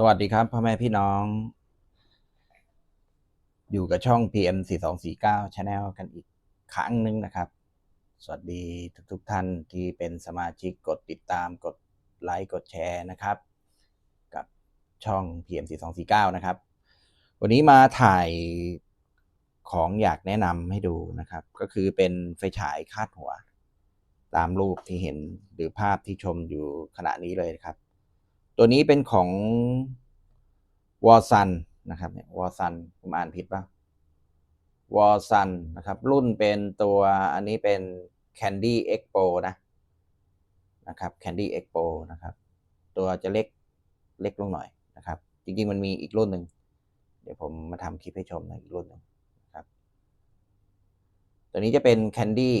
สวัสดีครับพ่อแม่พี่น้อง อยู่กับช่อง PM 4249 Channel กันอีกครั้งหนึ่งนะครับ สวัสดีทุกๆทท่านที่เป็นสมาชิกกดติดตามกดไลค์กดแชร์นะครับ กับช่อง PM 4249 นะครับ วันนี้มาถ่ายของอยากแนะนำให้ดูนะครับ ก็คือเป็นไฟฉายคาดหัว ตามรูปที่เห็นหรือภาพที่ชมอยู่ขณะนี้เลยครับ ตัวนี้เป็นของวอร์ซันนะครับเนี่ยวอร์ซันผมอ่านผิดป่ะวอร์ซันนะครับ รุ่นเป็นตัวอันนี้เป็น Candy Expo นะนะครับ Candy Expo นะครับ ตัวจะเล็กเล็กลงหน่อยนะครับ จริงๆ มันมีอีกรุ่นหนึ่งเดี๋ยวผมมาทำคลิปให้ชมในอีกรุ่นหนึ่งนะครับ ตัวนี้จะเป็น Candy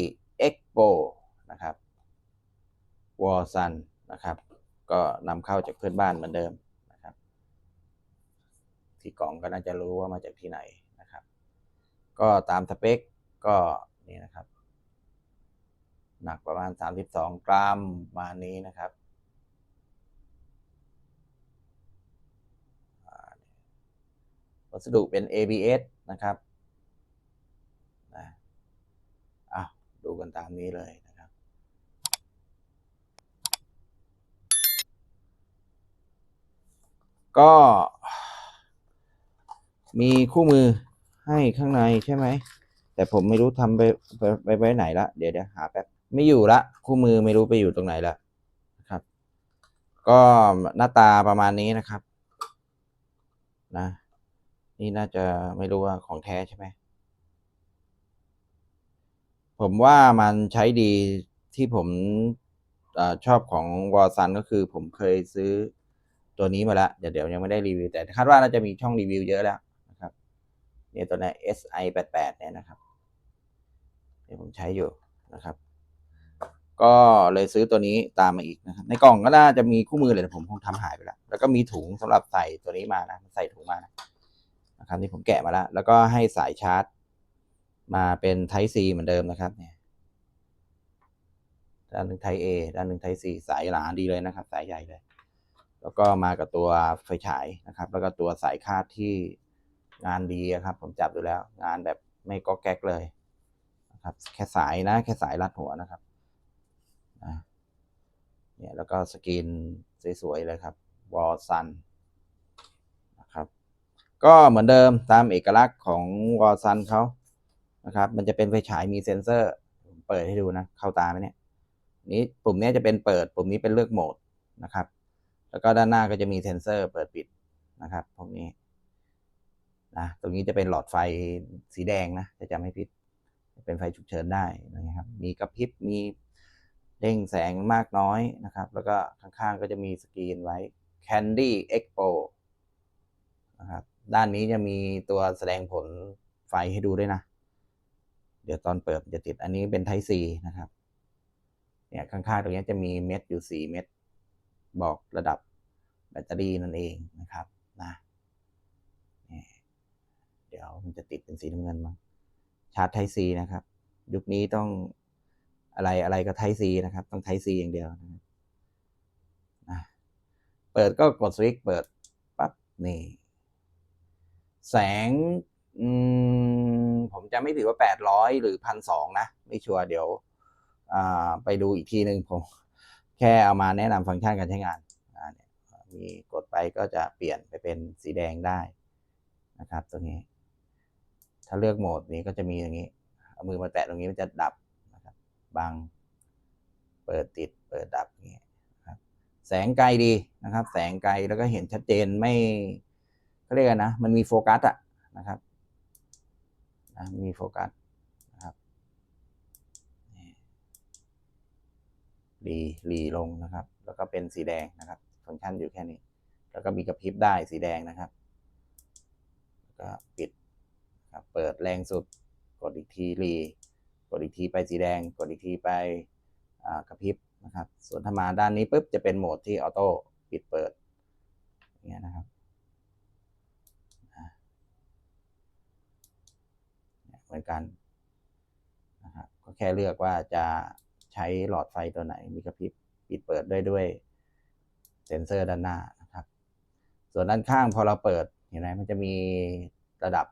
Expo นะครับวอร์ซันนะครับ ก็นำเข้าจากเพื่อนบ้านเหมือนเดิมนะครับ ที่กล่องก็น่าจะรู้ว่ามาจากที่ไหนนะครับ ก็ตามสเปคก็นี่นะครับ หนักประมาณ 32 กรัมประมาณนี้นะครับวัสดุเป็น ABS นะครับนะอะดูกันตามนี้เลยนะครับ ก็มีคู่มือให้ข้างในใช่ไหม แต่ผมไม่รู้ทำไปไปไปไว้ไหนละ เดี๋ยวเดี๋ยวหาแป๊บ ไม่อยู่ละ คู่มือไม่รู้ไปอยู่ตรงไหนละนะครับ ก็หน้าตาประมาณนี้นะครับ นะ นี่น่าจะไม่รู้ว่าของแท้ใช่ไหม ผมว่ามันใช้ดีที่ผมอชอบของวอซันก็คือผมเคยซื้อ ตัวนี้มาแล้วเดี๋ยวเดี๋ยวยังไม่ได้รีวิวแต่คาดว่าน่าจะมีช่องรีวิวเยอะแล้วนะครับเนี่ยตัวนี้ SI 8 8เนี่ยนะครับเดี๋ยวผมใช้อยู่นะครับ ก็เลยซื้อตัวนี้ตามมาอีกนะครับ ในกล่องก็น่าจะมีคู่มือเลยแต่ผมคงทำหายไปแล้ว แล้วก็มีถุงสำหรับใส่ตัวนี้มานะใส่ถุงมานะนะครับที่ผมแกะมาแล้ว แล้วก็ให้สายชาร์จ มาเป็น Type C เหมือนเดิมนะครับเนี่ยด้านหนึ่ง Type A ด้านหนึ่ง Type C สายหนาดีเลยนะครับ สายใหญ่เลย แล้วก็มากับตัวไฟฉายนะครับ แล้วก็ตัวสายคาดที่งานดีอะครับ ผมจับดูแล้ว งานแบบไม่ก็แก๊กเลยนะครับ แค่สายนะ แค่สายรัดหัวนะครับนะเนี่ยแล้วก็สกรีนสวยๆเลยครับวอลซันนะครับ ก็เหมือนเดิมตามเอกลักษณ์ของวอลซันเขานะครับ มันจะเป็นไฟฉายมีเซ็นเซอร์ผมเปิดให้ดูนะ เข้าตาไหมเนี่ยนี้ปุ่มนี้จะเป็นเปิด ปุ่มนี้เป็นเลือกโหมดนะครับ แล้วก็ด้านหน้าก็จะมีเซ็นเซอร์เปิดปิดนะครับพวกนี้นะตรงนี้จะเป็นหลอดไฟสีแดงนะจะจำไม่ผิด เป็นไฟฉุกเฉินได้นะครับ มีกระพริบมีเด้งแสงมากน้อยนะครับ แล้วก็ข้างๆก็จะมีสกรีนไว้ Candy Expo นะครับด้านนี้จะมีตัวแสดงผลไฟให้ดูด้วยนะ เดี๋ยวตอนเปิดจะติดอันนี้เป็น Type C นะครับเนี่ยข้างๆตรงนี้จะมีเม็ดอยู่ 4 เม็ด บอกระดับแบตเตอรี่นั่นเองนะครับนะเดี๋ยวมันจะติดเป็นสีน้ำเงินมั้งชาร์จไทซีนะครับ ยุคนี้ต้องอะไรอะไรก็ไทซีนะครับ ต้องไทซีอย่างเดียวนะครับนะเปิดก็กดสวิตช์เปิดปั๊บนี่แสงมผมจะไม่ถือว่า 800 หรือ 1,200 นะ ไม่ชัวร์เดี๋ยวไปดูอีกทีหนึ่งผม แค่เอามาแนะนำฟังก์ชันการใช้งานเนี่ยมีกดไปก็จะเปลี่ยนไปเป็นสีแดงได้นะครับตรงนี้ ถ้าเลือกโหมดนี้ก็จะมีอย่างนี้ เอามือมาแตะตรงนี้มันจะดับนะครับบังเปิดติดเปิดดับอย่างนี้นะครับแสงไกลดีนะครับ แสงไกลแล้วก็เห็นชัดเจนไม่เขาเรียกนนะ มันมีโฟกัสอะนะครับนะมีโฟกัสนะครับ รีรีลงนะครับ แล้วก็เป็นสีแดงนะครับฟังก์ชันอยู่แค่นี้ แล้วก็มีกระพริบได้สีแดงนะครับแล้วก็ปิดครับเปิดแรงสุด กดอีกทีรีกดอีกทีไปสีแดง กดอีกทีไปกระพริบนะครับ ส่วนถ้ามาด้านนี้ปุ๊บจะเป็นโหมดที่ออโต้ปิดเปิดอย่างเงี้ยนะครับเนี่ยเหมือนกันนะครับก็แค่เลือกว่าจะ ช้หลอดไฟตัวไหน มีกระพริบปิดเปิดได้ด้วยเซ็นเซอร์ด้านหน้านะครับ ส่วนด้านข้างพอเราเปิดเห็นไหมมันจะมีระดับ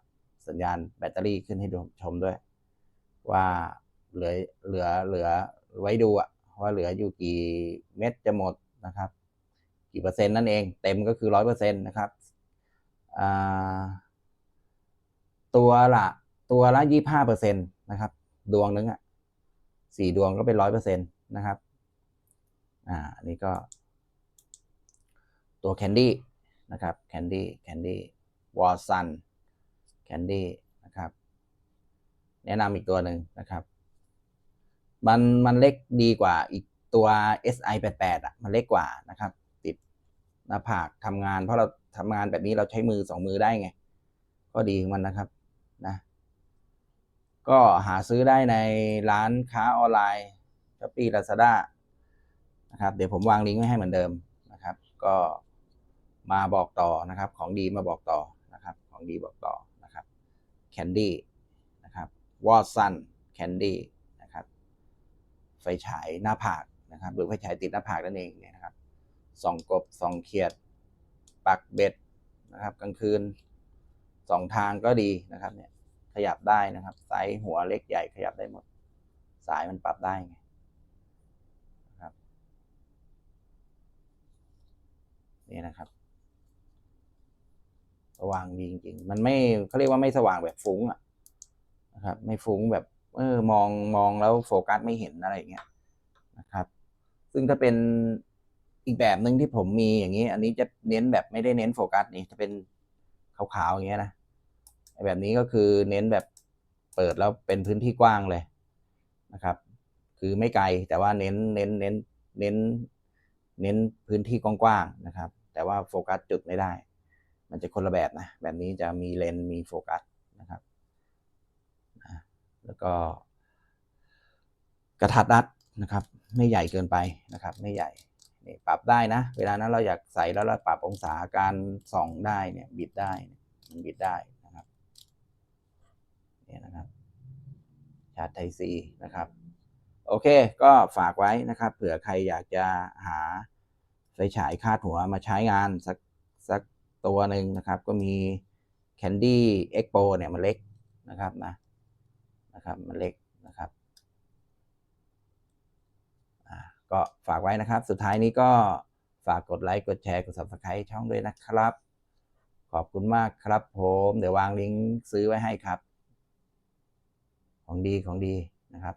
สัญญาณแบตเตอรี่ขึ้นให้ดูชมด้วย ว่าเหลือเหลือเหลือไว้ดูอะว่าเหลืออยู่กี่เม็ดจะหมดนะครับ กี่เปอร์เซ็นต์นั่นเอง เต็มก็คือร้อยเปอร์เซ็นต์นะครับตัวละตัวละยี่ห้าเปอร์เซ็นต์นะครับ ดวงนึงอะ สี่ดวงก็เป็นร้อยเปอร์เซ็นต์นะครับ อ่านนี้ก็ ตัวแคนดี้นะครับแคนดี้แคนดี้วอลซันแคนดี้นะครับ แนะนำอีกตัวหนึ่งนะครับ มันมันเล็กดีกว่าอีกตัว SI 88อะ มันเล็กกว่านะครับ ติดหน้าผากทำงาน เพราะเราทำงานแบบนี้เราใช้มือสองมือได้ไง ก็ดีของมันนะครับ ก็หาซื้อได้ในร้านค้าออนไลน์ช้อปปี้ลาซาด้านะครับ เดี๋ยวผมวางลิงก์ไว้ให้เหมือนเดิมนะครับ ก็มาบอกต่อนะครับ ของดีมาบอกต่อนะครับ ของดีบอกต่อนะครับแคนดี้นะครับวอ t สันแคนดี้นะครับ ไฟฉายหน้าผากนะครับ หรือไฟฉายติดหน้าผากนั่นเองเนี่ยนะครับส่องกบส่องเขียด ปักเบ็ดนะครับ กลางคืนสองทางก็ดีนะครับเนี่ย ขยับได้นะครับไซส์หัวเล็กใหญ่ขยับได้หมด สายมันปรับได้ไงนะครับนี่นะครับสว่างดีจริงๆ มันไม่เขาเรียกว่าไม่สว่างแบบฟุ้งอะนะครับ ไม่ฟุ้งแบบ เออมองมองแล้วโฟกัสไม่เห็นอะไรอย่างเงี้ยนะครับ ซึ่งถ้าเป็นอีกแบบหนึ่งที่ผมมีอย่างนี้ อันนี้จะเน้นแบบไม่ได้เน้นโฟกัสนี่จะเป็นขาวๆอย่างเงี้ยนะ แบบนี้ก็คือเน้นแบบเปิดแล้วเป็นพื้นที่กว้างเลยนะครับ คือไม่ไกลแต่ว่าเน้นเน้นเน้นเน้นเน้นพื้นที่กว้างๆนะครับ แต่ว่าโฟกัสจุดไม่ได้ มันจะคนละแบบนะแบบนี้จะมีเลนส์มีโฟกัสนะครับนะแล้วก็กระทัดรัดนะครับ ไม่ใหญ่เกินไปนะครับ ไม่ใหญ่นี่ปรับได้นะ เวลานั้นเราอยากใส่แล้วเราปรับองศาการส่องได้เนี่ยบิดได้มันบิดได้ เนี่ยนะครับชาร์จไทซีนะครับ โอเค ก็ฝากไว้นะครับ เผื่อใครอยากจะหาไฟฉายคาดหัวมาใช้งานสักสักตัวหนึ่งนะครับ ก็มี Candy Expo เนี่ยมันเล็กนะครับนะนะครับมันเล็กนะครับก็ฝากไว้นะครับ สุดท้ายนี้ก็ฝากกดไลค์ กดแชร์ กด subscribe ช่องด้วยนะครับ ขอบคุณมากครับผม เดี๋ยววางลิงก์ซื้อไว้ให้ครับ ของดีของดีนะครับ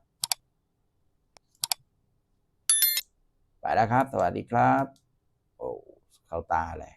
ไปแล้วครับ สวัสดีครับ โอ้ เข้าตาเลย